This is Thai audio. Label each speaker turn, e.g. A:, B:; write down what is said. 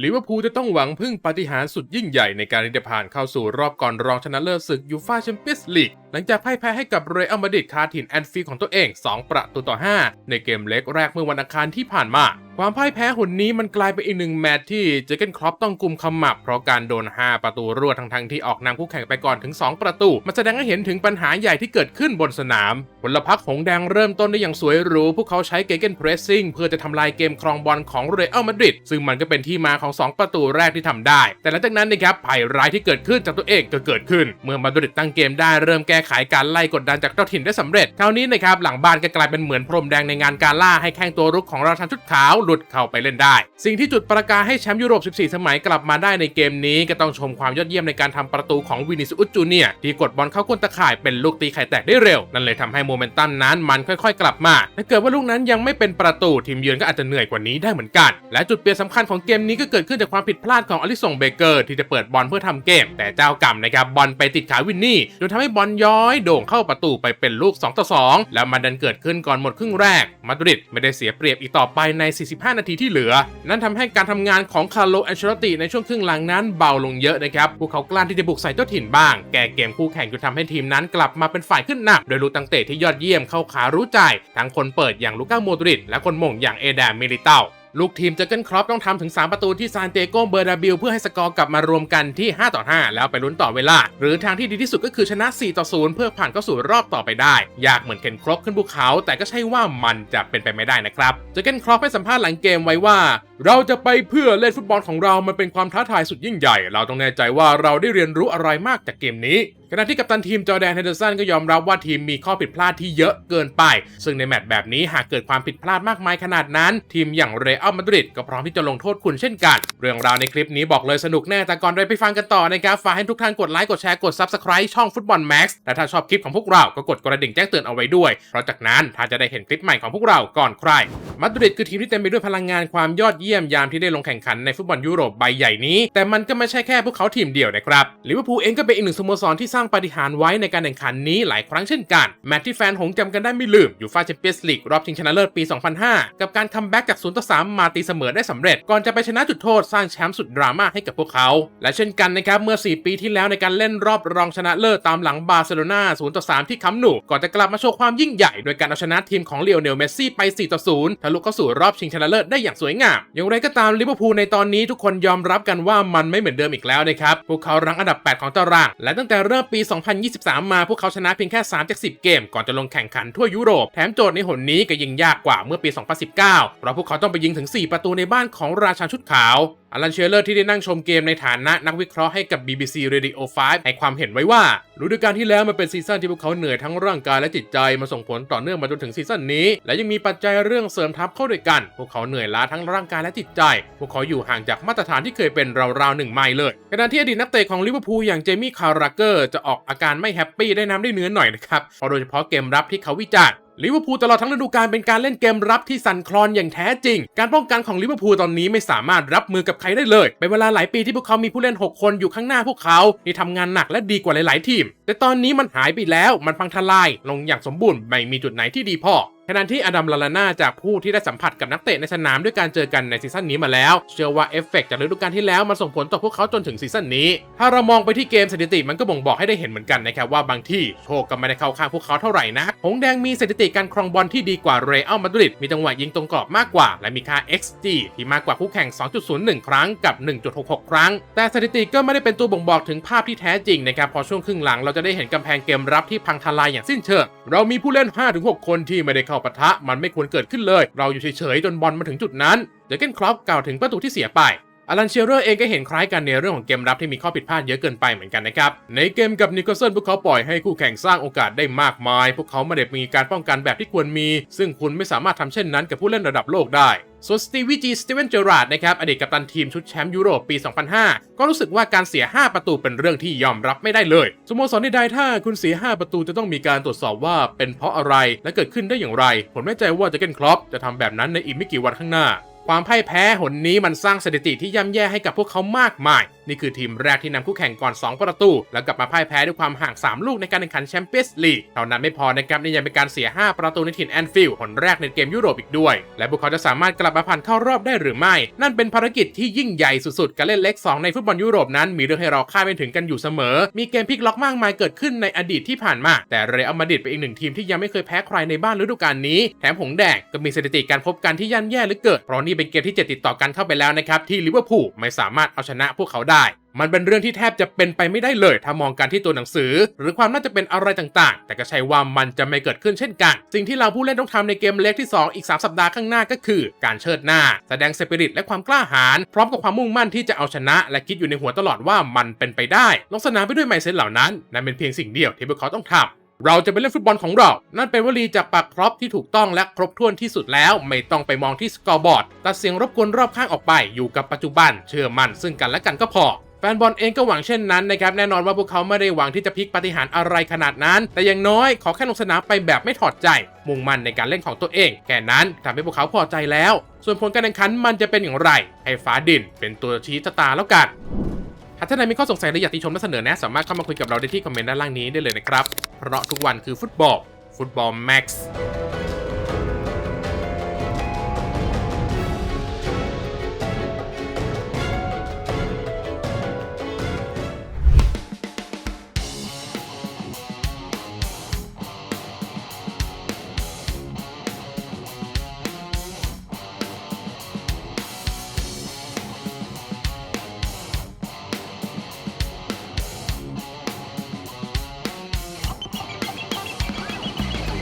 A: ลิเวอร์พูลจะต้องหวังพึ่งปาฏิหาริย์สุดยิ่งใหญ่ในการที่จะผ่านเข้าสู่รอบก่อนรองชนะเลิศศึกยูฟ่าแชมเปี้ยนส์ลีกหลังจากพ่ายแพ้ให้กับเรอัลมาดริดคาถิ่นแอนฟิลของตัวเอง 2 ประตูต่อ 5 ในเกมเล็กแรกเมื่อวันอังคารที่ผ่านมา ความพ่ายแพ้หนนี้มันกลายเป็นอีกหนึ่งแมตช์ที่เจอเกนครอปต้องกุมขมับ เพราะการโดน 5 ประตูรวดทั้งๆที่ออกนำคู่แข่งไปก่อนถึง 2 ประตู มันแสดงให้เห็นถึงปัญหาใหญ่ที่เกิดขึ้นบนสนาม ผลพักหงแดงเริ่มต้นได้อย่างสวยหรู พวกเขาใช้เกเกนเพรสซิ่งเพื่อจะทำลายเกมครองบอลของเรอัลมาดริดซึ่งมันก็เป็นที่มาของ 2 ประตูแรกที่ทำได้ แต่หลังจากนั้นนะครับภัยร้ายที่เกิดขึ้นจากตัวเองก็เกิดขึ้น เมื่อมาดริดตั้งเกมได้เริ่มแก้ไขการไล่กดดันจากเจ้าถิ่นได้สำเร็จคราวนี้นะครับหลังบ้านก็กลายเป็นเหมือนพรมแดงในงานการล่าให้แข้งตัวรุกของราชันชุดขาวหลุดเข้าไปเล่นได้ สิ่งที่จุดประกายให้แชมป์ยุโรป 14 สมัยกลับมาได้ในเกมนี้ ก็ต้องชมความยอดเยี่ยมในการทำประตูของวินิสอุสจูเนียที่กดบอลเข้าก้นตะข่ายเป็นลูกตีไข่แตกได้เร็ว นั่นเลยทำให้โมเมนตัมนั้นมันค่อย ๆ กลับมาถ้าเกิดว่าลูกนั้นยังไม่เป็นประตูทีมเยือนก็อาจจะเหนื่อยกว่านี้ได้เหมือนกัน และจุดเปลี่ยนสำคัญของเกมนี้ก็เกิดขึ้นจากความผิดพลาดของอลิสงเบเกอร์ที่จะเปิดบอลเพื่อทำเกม แต่เจ้ากรรมนะครับบอลไปติดขาวินนี่จนทำให้บอลย้อยโด่งเข้าประตูไปเป็นลูก2ต่อ2แล้วมันดันเกิดขึ้นก่อนหมดครึ่งแรกมาดริดไม่ได้เสียเปรียบอีกต่อไปใน45 นาทีที่เหลือ นั่นทำให้การทำงานของคาร์โลแอนเชลติในช่วงครึ่งหลังนั้นเบาลงเยอะนะครับ พวกเขากล้าที่จะบุกใส่เจ้าถิ่นบ้าง แก้เกมคู่แข่งจนทำให้ทีมนั้นกลับมาเป็นฝ่ายขึ้นหนัก โดยลูกตังเตะที่ยอดเยี่ยมเข้าขารู้ใจ ทั้งคนเปิดอย่างลูก้าโมดริดและคนมงอย่างเอดามิลิเตา ลูกทีมเจอเกนครอปต้องทำถึง 3 ประตูที่ซานเตโกเบอร์ดาบิลเพื่อให้สกอร์กลับมารวมกันที่ 5 ต่อ 5 แล้วไปลุ้นต่อเวลา หรือทางที่ดีที่สุดก็คือชนะ 4 ต่อ 0 เพื่อผ่านเข้าสู่รอบต่อไปได้ ยากเหมือนเคนครอปขึ้นภูเขา แต่ก็ใช่ว่ามันจะเป็นไปไม่ได้นะครับเจอเกนครอปให้สัมภาษณ์หลังเกมไว้ว่า เราจะไปเพื่อเล่นฟุตบอลของเรามันเป็นความท้าทายสุดยิ่งใหญ่ เราต้องแน่ใจว่าเราได้เรียนรู้อะไรมากจากเกมนี้ ขณะที่กัปตันทีมจอแดนเฮนเดอร์สันก็ยอมรับว่าทีมมีข้อผิดพลาดที่เยอะเกินไป ซึ่งในแมตช์แบบนี้หากเกิดความผิดพลาดมากมายขนาดนั้น ทีมอย่างเรอัลมาดริดก็พร้อมที่จะลงโทษคุณเช่นกัน เรื่องราวในคลิปนี้บอกเลยสนุกแน่แต่ก่อนเราไปฟังกันต่อนะครับฝากให้ทุกท่านกดไลค์กดแชร์กด Subscribe ช่องฟุตบอลแม็กซ์และถ้าชอบคลิปของพวกเราก็กดกระดิ่งแจ้งเตือนเอาไว้ด้วยเพราะจากนั้นท่านจะได้เห็นคลิปใหม่ของพวกเราก่อนใครมาดริดคือทีมที่เต็มไปด้วยพลังงานความยอดเยี่ยมยามที่ได้ลงแข่งขันในฟุตบอลยุโรปใบใหญ่นี้ แต่มันก็ไม่ใช่แค่พวกเขาทีมเดียวนะครับลิเวอร์พูลเองก็เป็นอีกหนึ่งสโมสรที่สร้างปาฏิหาริย์ไว้ในการแข่งขันนี้หลายครั้งเช่นกัน แมตช์ที่แฟนหงส์จำกันได้ไม่ลืมอยู่ฟาแชมเปี้ยนส์ลีกรอบชิงชนะเลิศปี 2005 กับการคัมแบ็กจาก0ต่อ3มาตีเสมอได้สำเร็จ ก่อนจะไปชนะจุดโทษสร้างแชมป์สุดดราม่าให้กับพวกเขา และเช่นกันนะครับเมื่อ 4 ปีที่แล้วในการเล่นรอบรองชนะเลิศตามหลังบาร์เซโลนา0ต่อ3ที่คัมป์นูก่อนจะกลับมาโชว์ความยิ่งใหญ่โดยการเอาชนะทีมของเลโอเนลเมสซี่ไป4ต่อ0ทะลุเข้าสู่รอบชิงชนะเลิศได้อย่างสวยงามอย่างไรก็ตามลิเวอร์พูลในตอนนี้ทุกคนยอมรับกันว่ามันไม่เหมือนเดิมอีกแล้วนะครับ พวกเขารั้งอันดับ 8 ของตาราง และตั้งแต่เริ่มปี 2023 มาพวกเขาชนะเพียงแค่ 3 จาก 10 เกม ก่อนจะลงแข่งขันทั่วยุโรป แถมโจทย์ในหนนี้ก็ยิ่งยากกว่าเมื่อปี 2019 เพราะพวกเขาต้องไปยิงถึง 4 ประตูในบ้านของราชาชุดขาว อลันเชลเลอร์ที่ได้นั่งชมเกมในฐานะนักวิเคราะห์ให้กับ BBC Radio 5 ให้ความเห็นไว้ว่าฤดูกาลที่แล้วมันเป็นซีซั่นที่พวกเขาเหนื่อยทั้งร่างกายและจิตใจมาส่งผลต่อเนื่องมาจนถึงซีซั่นนี้ และยังมีปัจจัยเรื่องเสริมทัพเข้าด้วยกัน พวกเขาเหนื่อยล้าทั้งร่างกายและจิตใจ พวกเขาอยู่ห่างจากมาตรฐานที่เคยเป็นราวๆหนึ่งไมล์เลยขณะที่อดีตนักเตะของลิเวอร์พูลอย่างเจมี่คาราเกอร์จะออกอาการไม่แฮปปี้ได้น้ำได้เนื้อหน่อยนะครับเพราะโดยเฉพาะเกมรับที่เขาวิจารณ์ ลิเวอร์พูลตลอดทั้งฤดูกาลเป็นการเล่นเกมรับที่สั่นคลอนอย่างแท้จริง การป้องกันของลิเวอร์พูลตอนนี้ไม่สามารถรับมือกับใครได้เลย เป็นเวลาหลายปีที่พวกเขามีผู้เล่น 6 คนอยู่ข้างหน้าพวกเขาที่ทำงานหนักและดีกว่าหลาย ๆ ทีม แต่ตอนนี้มันหายไปแล้ว มันพังทลาย ลงอย่างสมบูรณ์ไม่มีจุดไหนที่ดีพอ ขณะที่อดัมลาลาน่าจากผู้ที่ได้สัมผัสกับนักเตะในสนามด้วยการเจอกันในซีซั่นนี้มาแล้ว เชื่อว่าเอฟเฟกต์จากฤดูกาลที่แล้วมันส่งผลต่อพวกเขาจนถึงซีซั่นนี้ ถ้าเรามองไปที่เกมสถิติมันก็บ่งบอกให้ได้เห็นเหมือนกันนะครับว่าบางที่โชคก็ไม่ได้เข้าข้างพวกเขาเท่าไหร่นะหงแดงมีสถิติการครองบอลที่ดีกว่าเรอัลมาดริดมีจังหวะยิงตรงกรอบมากกว่า และมีค่า XG ที่มากกว่าคู่แข่ง 2.01 ครั้งกับ 1.66 ครั้ง แต่สถิติก็ไม่ได้เป็นตัวบ่งบอกถึงภาพที่แท้จริงนะครับพอช่วงครึ่งหลังเราจะได้เห็นกำแพงเกมรับที่พังทลายอย่างสิ้นเชิงเรามีผู้เล่น 5-6 คนที่ไม่ได้เข้าปะทะมันไม่ควรเกิดขึ้นเลย เราอยู่เฉยๆจนบอลมาถึงจุดนั้นเดเกนครอปกล่าวถึงประตูที่เสียไป อลันเชียร์เรอร์เองก็เห็นคล้ายกันในเรื่องของเกมรับที่มีข้อผิดพลาดเยอะเกินไปเหมือนกันนะครับ ในเกมกับนิโคลสันพวกเขาปล่อยให้คู่แข่งสร้างโอกาสได้มากมาย พวกเขาไม่ได้มีการป้องกันแบบที่ควรมี ซึ่งคุณไม่สามารถทำเช่นนั้นกับผู้เล่นระดับโลกได้ส่วนสตีวีจีสตีเวนเจอราร์ดนะครับอดีตกัปตันทีมชุดแชมป์ยุโรปปี 2005 ก็รู้สึกว่าการเสีย 5 ประตูเป็นเรื่องที่ยอมรับไม่ได้เลยสโมสรใดๆถ้าคุณเสีย 5 ประตูจะต้องมีการตรวจสอบว่าเป็นเพราะอะไรและเกิดขึ้นได้อย่างไร ผมไม่ใจว่าจะเกนครอปจะทำแบบนั้นในอีกไม่กี่วันข้างหน้า ความพ่ายแพ้หนนี้มันสร้างสถิติที่ย่ำแย่ให้กับพวกเขามากมายนี่คือทีมแรกที่นำคู่แข่งก่อน 2 ประตู แล้วกลับมาพ่ายแพ้ด้วยความห่าง 3 ลูกในการแข่งขันแชมเปี้ยนส์ลีกเท่านั้นไม่พอนะครับนี่ยังเป็นการเสีย 5 ประตูในถิ่นแอนฟิลด์ผลแรกในเกมยุโรปอีกด้วย และพวกเขาจะสามารถกลับมาผ่านเข้ารอบได้หรือไม่ นั่นเป็นภารกิจที่ยิ่งใหญ่สุดๆการเล่นเล็ก 2 ในฟุตบอลยุโรปนั้นมีเรื่องให้เราคาดไม่ถึงกันอยู่เสมอ มีเกมพลิกล็อกมากมายเกิดขึ้นในอดีตที่ผ่านมา แต่เรอัลมาดริดเป็นอีกหนึ่งทีมที่ยังไม่เคยแพ้ใครในบ้านฤดูกาลนี้ แถมหงแดงก็มีสถิติการพบกันที่ย่ำแย่หลือเกินเพราะนี่เป็นเกมที่เจ็ดติดต่อกันเข้าไปแล้วนะครับที่ลิเวอร์พูลไม่สามารถเอาชนะพวกเขาได้มันเป็นเรื่องที่แทบจะเป็นไปไม่ได้เลย ถ้ามองการที่ตัวหนังสือ หรือความน่าจะเป็นอะไรต่างๆ แต่ก็ใช่ว่ามันจะไม่เกิดขึ้นเช่นกัน สิ่งที่เราผู้เล่นต้องทำในเกมเล็กที่ 2 อีก 3 สัปดาห์ข้างหน้าก็คือ การเชิดหน้า แสดงสปิริตและความกล้าหาญพร้อมกับความมุ่งมั่นที่จะเอาชนะ และคิดอยู่ในหัวตลอดว่ามันเป็นไปได้ลงสนามไปด้วยไมเซ็ตเหล่านั้นนั่นเป็นเพียงสิ่งเดียวที่พวกเขาต้องทำ เราจะไปเล่นฟุตบอลของเรา นั่นเป็นวลีจากปากพร็อพที่ถูกต้องและครบถ้วนที่สุดแล้ว ไม่ต้องไปมองที่สกอร์บอร์ดตัดเสียงรบกวนรอบข้างออกไป อยู่กับปัจจุบัน เชื่อมั่นซึ่งกันและกันก็พอแฟนบอลเองก็หวังเช่นนั้นนะครับ แน่นอนว่าพวกเขาไม่ได้หวังที่จะพลิกปาฏิหารย์อะไรขนาดนั้น แต่อย่างน้อยขอแค่ลงสนามไปแบบไม่ถอดใจ มุ่งมั่นในการเล่นของตัวเอง แค่นั้นทำให้พวกเขาพอใจแล้ว ส่วนผลการแข่งขันมันจะเป็นอย่างไร ให้ฟ้าดินเป็นตัวชี้ชะตาแล้วกันหากท่านใดมีข้อสงสัยหรืออยากติชมและเสนอแนะสามารถเข้ามาคุยกับเราได้ที่คอมเมนต์ด้านล่างนี้ได้เลยนะครับ เพราะทุกวันคือฟุตบอลฟุตบอลแม็กซ์